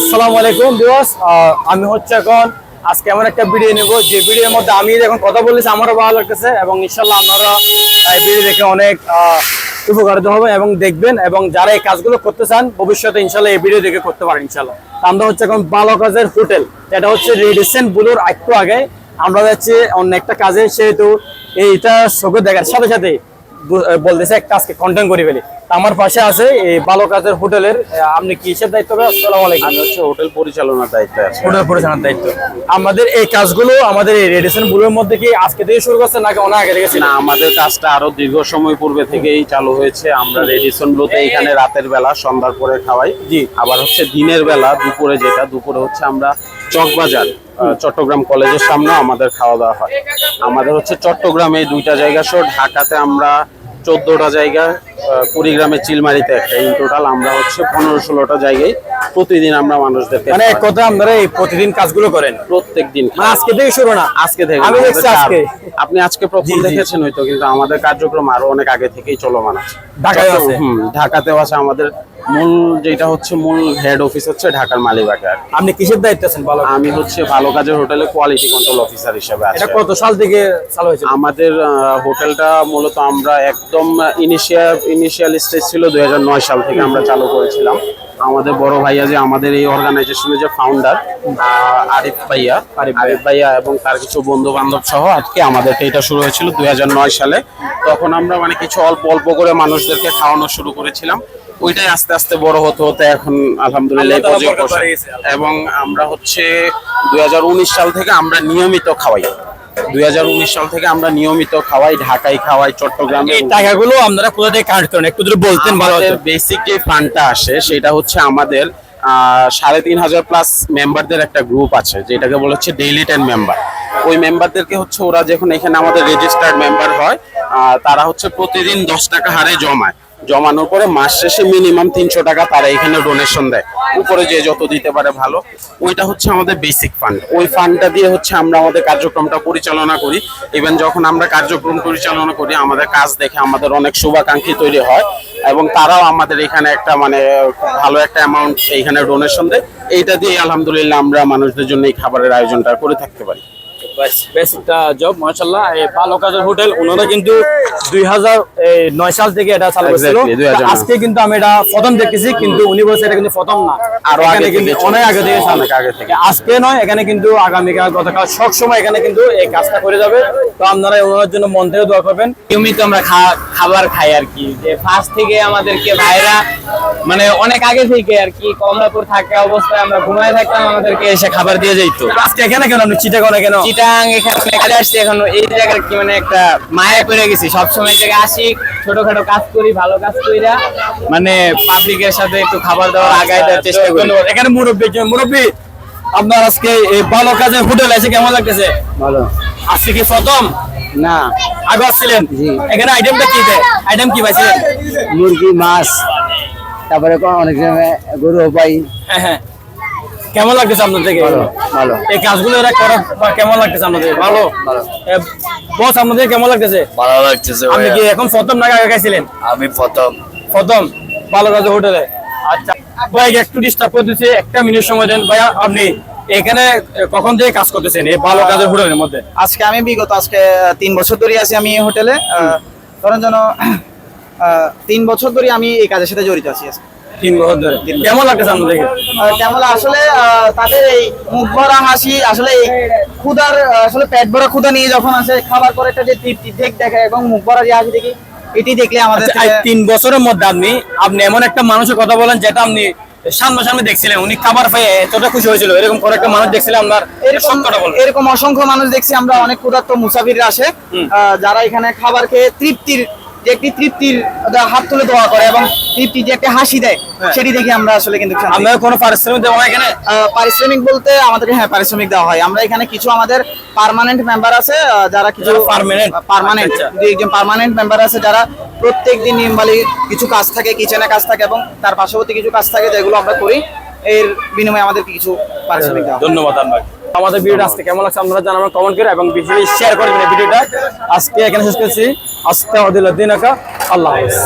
আসসালামু আলাইকুম বিওস আমি হচ্ছে এখন আজকে এমন একটা ভিডিও নেব। যে ভিডিওর মধ্যে আমি এখন কথা বলেছি আমারও ভালো লাগতেছে এবং ইনশাল্লাহ আপনারা এই ভিডিও দেখে অনেক উপকারিত হবে এবং দেখবেন এবং যারা এই কাজগুলো করতে চান, ভবিষ্যতে ইনশাল্লাহ এই ভিডিও দেখে করতে পারেন ইনশাল্লাহ। আমরা হচ্ছে এখন ভালো কাজের হোটেল, যেটা হচ্ছে রিসেন্ট বুলোর একটু আগে। আমরা যাচ্ছি অন্য একটা কাজে, সেহেতু এইটা চোখে দেখার সাথে সাথে বলতেছে একটা আজকে কন্টেন্ট করে ফেলি আমার পাশে আছে এই ভালো কাজের হোটেলের আপনি কিসের দায়িত্ব আসসালামু আলাইকুম। আমি হচ্ছে হোটেল পরিচালনার দায়িত্ব আছি। হোটেল পরিচালনার দায়িত্ব। আমাদের এই কাজগুলো আমাদের এই রেডিয়েশন বুলোর মধ্যে কি আজকে থেকে শুরু করছে নাকি অনেক আগে থেকে? না আমাদের কাজটা আরও দীর্ঘ সময় পূর্বে থেকেই চালু হয়েছে। আমরা রেডিসন ব্লুতে এখানে রাতের বেলা সন্ধ্যার পরে খাওয়াই। জি। আবার হচ্ছে দিনের বেলা দুপুরে যেটা দুপুরে হচ্ছে আমরা চকবাজার চট্টগ্রাম কলেজের সামনে আমাদের খাওয়া দাওয়া হয়। আমাদের হচ্ছে চট্টগ্রামে দুইটা জায়গা সহ ঢাকাতে আমরা চোদ্দটা জায়গা কুড়িগ্রামে চিলমারিতে একটা। ইন টোটাল আমরা হচ্ছে পনেরো ষোলোটা জায়গায় প্রতিদিন আমরা মানুষদেরকে মানে এক কথা আপনারা এই প্রতিদিন কাজগুলো করেন। প্রত্যেক দিন মানে আজকে থেকে শুরু না? আজকে থেকে। আমি দেখছি আজকে। আপনি আজকে প্রথম। দেখেছেন হয়তো কিন্তু আমাদের কার্যক্রম আরও অনেক আগে থেকেই চলমান আছে। ঢাকায় চট্টগ্রাম- আছে? হুম, ঢাকাতেও আছে আমাদের মূল যেটা হচ্ছে মূল হেড অফিস হচ্ছে ঢাকার মালিবাগে আর কি। আপনি কিসের দায়িত্ব আছেন ভালো আমি হচ্ছে ভালো কাজের হোটেলে কোয়ালিটি কন্ট্রোল অফিসার হিসেবে আছি। এটা কত সাল থেকে চালু হয়েছে? আমাদের হোটেলটা মূলত আমরা একদম ইনিশিয়াল ইনিশিয়াল স্টেজ ছিল দু হাজার নয় সাল থেকে আমরা চালু করেছিলাম। আমাদের বড় ভাইয়া যে আমাদের এই অর্গানাইজেশনের যে ফাউন্ডার আরিফ ভাইয়া আরিফ আরিফ ভাইয়া এবং তার কিছু বন্ধু বান্ধব সহ আজকে আমাদের এটা শুরু হয়েছিল দুই হাজার নয় সালে। তখন আমরা মানে কিছু অল্প অল্প করে মানুষদেরকে খাওয়ানো শুরু করেছিলাম। ওইটাই আস্তে আস্তে বড় হতে হতে এখন আলহামদুলিল্লাহ। এবং আমরা হচ্ছে দুই হাজার উনিশ সাল থেকে আমরা নিয়মিত খাওয়াই। দুই হাজার উনিশ সাল থেকে আমরা নিয়মিত খাওয়াই ঢাকায় খাওয়াই চট্টগ্রামে এই টাকাগুলো আপনারা কোথা থেকে করেন একটু যদি বলতেন ভালো বেসিক যে ফান্ডটা আসে সেটা হচ্ছে আমাদের আহ, সাড়ে তিন হাজার প্লাস মেম্বারদের একটা গ্রুপ আছে যেটাকে বলা হচ্ছে ডেইলি টেন মেম্বার ওই মেম্বারদেরকে হচ্ছে ওরা যখন এখানে আমাদের রেজিস্টার্ড মেম্বার হয় তারা হচ্ছে প্রতিদিন দশ টাকা হারে জমায়। জমানোর পরে মাস শেষে মিনিমাম তিনশো টাকা তারা এখানে ডোনেশন দেয়। উপরে যে যত দিতে পারে ভালো। ওইটা হচ্ছে আমাদের বেসিক ফান্ড ওই ফান্ডটা দিয়ে হচ্ছে আমরা আমাদের কার্যক্রমটা পরিচালনা করি। ইভেন যখন আমরা কার্যক্রম পরিচালনা করি, আমাদের কাজ দেখে আমাদের অনেক শুভাকাঙ্ক্ষী তৈরি হয় এবং তারাও আমাদের এখানে একটা মানে ভালো একটা অ্যামাউন্ট এইখানে ডোনেশন দেয়। এইটা দিয়ে আলহামদুলিল্লাহ আমরা মানুষদের জন্য এই খাবারের আয়োজনটা করে থাকতে পারি। বেশ জব মাশাল্লাহ এই ভালো কাজের হোটেল ওনারা কিন্তু দুই হাজার নয় সাল থেকে এটা চালু করেছিল। Exactly, 2009 তা আজকে কিন্তু আমি এটা প্রথম দেখতেছি কিন্তু উনি বলছে এটা কিন্তু প্রথম না। আরও আগে কিন্তু অনেক আগে থেকে চালু। আগে থেকে। আজকে নয় এখানে কিন্তু আগামীকাল গতকাল সব সময় এখানে কিন্তু এই কাজটা করে যাবে। তো আপনারা ওনার জন্য মন থেকে দোয়া করবেন। নিয়মিত আমরা খাবার খাই আর কি। যে ফার্স্ট থেকে আমাদেরকে ভাইরা মানে অনেক আগে থেকে আর কি কমলাপুর থাকা অবস্থায় আমরা ঘুমায় থাকতাম আমাদেরকে এসে খাবার দিয়ে যাইতো। আজকে এখানে কেন? আপনি চিটাগনে কেন? চিটাং এখানে কাজে আসছি এখন এই জায়গার কি মানে একটা মায়া করে গেছি। সবসময় এই আসি ছোটখাটো কাজ করি ভালো কাজ কইরা মানে পাবলিকের সাথে একটু খাবার দাবার আগায় দেওয়ার চেষ্টা করি। এখানে মুরব্বী মুরব্বী আপনার আজকে এই ভালো কাজের হোটেল আছে কেমন লাগতেছে? ভালো। আজকে কি প্রথম? না। আগে আসছিলেন? এখানে আইটেমটা কি দেয়? আইটেম কি পাইছিলেন? মুরগি মাছ তারপরে কোন- অনেক সময় গরু পাই। হ্যাঁ হ্যাঁ। কেমন লাগতেছে আপনার থেকে? ভালো ভালো। এই কাজগুলো এরা করা বা কেমন লাগতেছে আপনাদের? ভালো ভালো। বস আপনাদের কেমন লাগতেছে? ভালো লাগতেছে আপনি কি এখন প্রথম নাকি আগে খাইছিলেন আমি প্রথম। প্রথম? ভালো কাজে হোটেলে? আচ্ছা ভাই একটু ডিস্টার্ব করতেছি একটা মিনিট সময় দেন। ভাইয়া আপনি এখানে কখন থেকে কাজ করতেছেন? এই ভালো কাজের হোটেলের মধ্যে? আজকে আমি বিগত আজকে তিন বছর ধরে আছি আমি এই হোটেলে। আহ, ধরেন যেন আহ, তিন বছর ধরে আমি এই কাজের সাথে জড়িত আছি আজকে। তিন বছর ধরে। কেমন লাগতেছে আপনাদেরকে কেমন আসলে তাদের এই মুখ ভরা হাসি আসলে এই ক্ষুধার আসলে পেট ভরা ক্ষুধা নিয়ে যখন আসে খাবার পরে একটা যে তৃপ্তি দেখ দেখে এবং মুখ ভরা যে হাসি দেখি এটি দেখলে আমাদের আচ্ছা, তিন বছরের মধ্যে আপনি আপনি এমন একটা মানুষের কথা বলেন যেটা আপনি সামনাসামনি দেখছিলেন উনি খাবার পেয়ে এতটা খুশি হয়েছিল। এরকম করে একটা মানুষ দেখছিলেন আপনার এরকম এরকম অসংখ্য মানুষ দেখছি আমরা অনেক ক্ষুধার্ত মুসাফিররা আসে। যারা এখানে খাবার খেয়ে তৃপ্তির যে একটি তৃপ্তির হাত তুলে দোয়া করে এবং তৃপ্তি যে একটা হাসি দেয় সেটি দেখে আমরা আসলে কিন্তু আপনার কোনো পারিশ্রমিক দেওয়া হয় এখানে? পারিশ্রমিক বলতে আমাদেরকে হ্যাঁ পারিশ্রমিক দেওয়া হয়। আমরা এখানে কিছু আমাদের পার্মানেন্ট মেম্বার আছে যারা কিছু? পার্মানেন্ট আচ্ছা, দুই একজন পার্মানেন্ট মেম্বার আছে যারা প্রত্যেক দিন নিয়মবালি কিছু কাজ থাকে কিচেনে কাজ থাকে এবং তার পার্শ্ববর্তী কিছু কাজ থাকে যেগুলো আমরা করি এর বিনিময়ে আমাদেরকে কিছু পারিশ্রমিক দেওয়া ধন্যবাদ আপনাকে আমাদের ভিডিওটা আজকে কেমন লাগছে আপনারা জানাবেন কমেন্ট করে এবং ভিডিও শেয়ার করে দিবেন ভিডিওটা। আজকে এখানে শেষ করছি। আস্তে আল্লাহ হাফেজ।